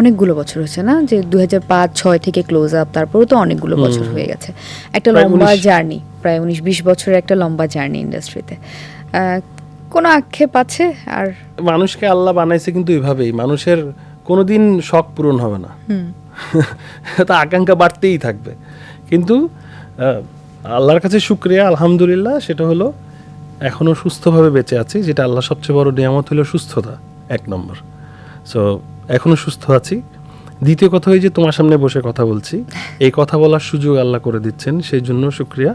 অনেকগুলো বছর হয়েছে না? যে দু হাজার পাঁচ ছয় থেকে ক্লোজ আপ তারপরেও তো অনেকগুলো বছর হয়ে গেছে। একটা লম্বা জার্নি প্রায় উনিশ বিশ বছরের একটা লম্বা জার্নি ইন্ডাস্ট্রিতে কোনো আক্ষেপ আছে? আর মানুষকে আল্লাহ বানাইছে কিন্তু এভাবেই। মানুষের কোনোদিন শখ পূরণ হবে না। তা আকাঙ্ক্ষা বাড়তেই থাকবে। কিন্তু আল্লাহর কাছে শুক্রিয়া আলহামদুলিল্লাহ সেটা হলো এখনও সুস্থভাবে বেঁচে আছি যেটা আল্লাহ সবচেয়ে বড় নিয়ামত হলো সুস্থতা এক নম্বর। সো এখনও সুস্থ আছি। দ্বিতীয় কথা হই যে তোমার সামনে বসে কথা বলছি। এই কথা বলার সুযোগ আল্লাহ করে দিচ্ছেন সেই জন্য শুক্রিয়া।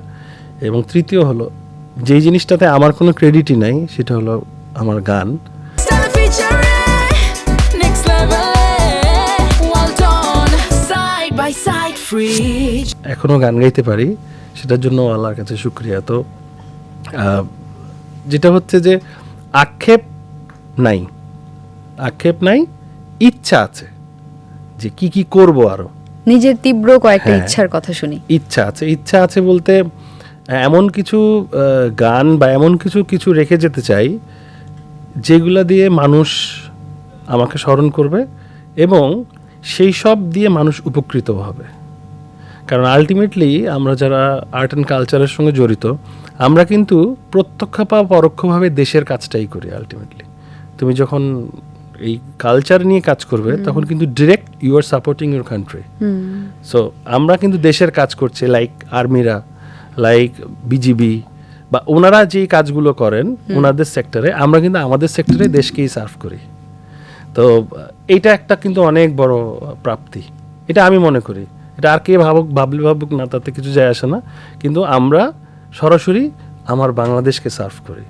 এবং তৃতীয় হলো যেই জিনিসটাতে আমার কোনো ক্রেডিটই নাই সেটা হলো আমার গান. এখনও গান গাইতে পারি সেটার জন্য আল্লাহর কাছে শুক্রিয়া। তো যেটা হচ্ছে যে আক্ষেপ নাই। আক্ষেপ নাই ইচ্ছা আছে যে কি কি করব আরও। নিজের তীব্র কয়েকটা হ্যাঁ। ইচ্ছার কথা শুনি। ইচ্ছা আছে। ইচ্ছা আছে বলতে এমন কিছু গান বা এমন কিছু কিছু রেখে যেতে চাই যেগুলা দিয়ে মানুষ আমাকে স্মরণ করবে এবং সেই সব দিয়ে মানুষ উপকৃত হবে। কারণ আলটিমেটলি আমরা যারা আর্ট অ্যান্ড কালচারের সঙ্গে জড়িত আমরা কিন্তু প্রত্যক্ষ বা পরোক্ষভাবে দেশের কাজটাই করি আলটিমেটলি তুমি যখন এই কালচার নিয়ে কাজ করবে তখন কিন্তু direct you are supporting your country so আমরা কিন্তু দেশের কাজ করছি লাইক আর্মিরা লাইক বিজিবি বা ওনারা যেই কাজগুলো করেন ওনাদের সেক্টরে আমরা কিন্তু আমাদের সেক্টরে দেশকেই সার্ভ করি। তো এইটা একটা কিন্তু অনেক বড় প্রাপ্তি। এটা আমি মনে করি। এটা আর কে ভাবুক ভাবলে ভাবুক না তাতে কিছু যায় আসে না। কিন্তু আমরা সরাসরি আমার বাংলাদেশকে সার্ভ করি।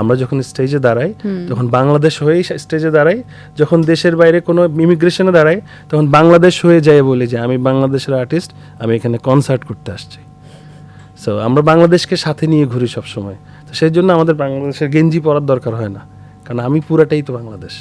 আমরা যখন স্টেজে দাঁড়াই তখন বাংলাদেশ হয়েই স্টেজে দাঁড়াই। যখন দেশের বাইরে কোনো ইমিগ্রেশনে দাঁড়াই তখন বাংলাদেশ হয়ে যায় বলি যে আমি বাংলাদেশের আর্টিস্ট আমি এখানে কনসার্ট করতে আসছি। সো আমরা বাংলাদেশকে সাথে নিয়ে ঘুরি সবসময়। তো সেই জন্য আমাদের বাংলাদেশের গেঞ্জি পরার দরকার হয় না। কারণ আমি পুরাটাই তো বাংলাদেশ।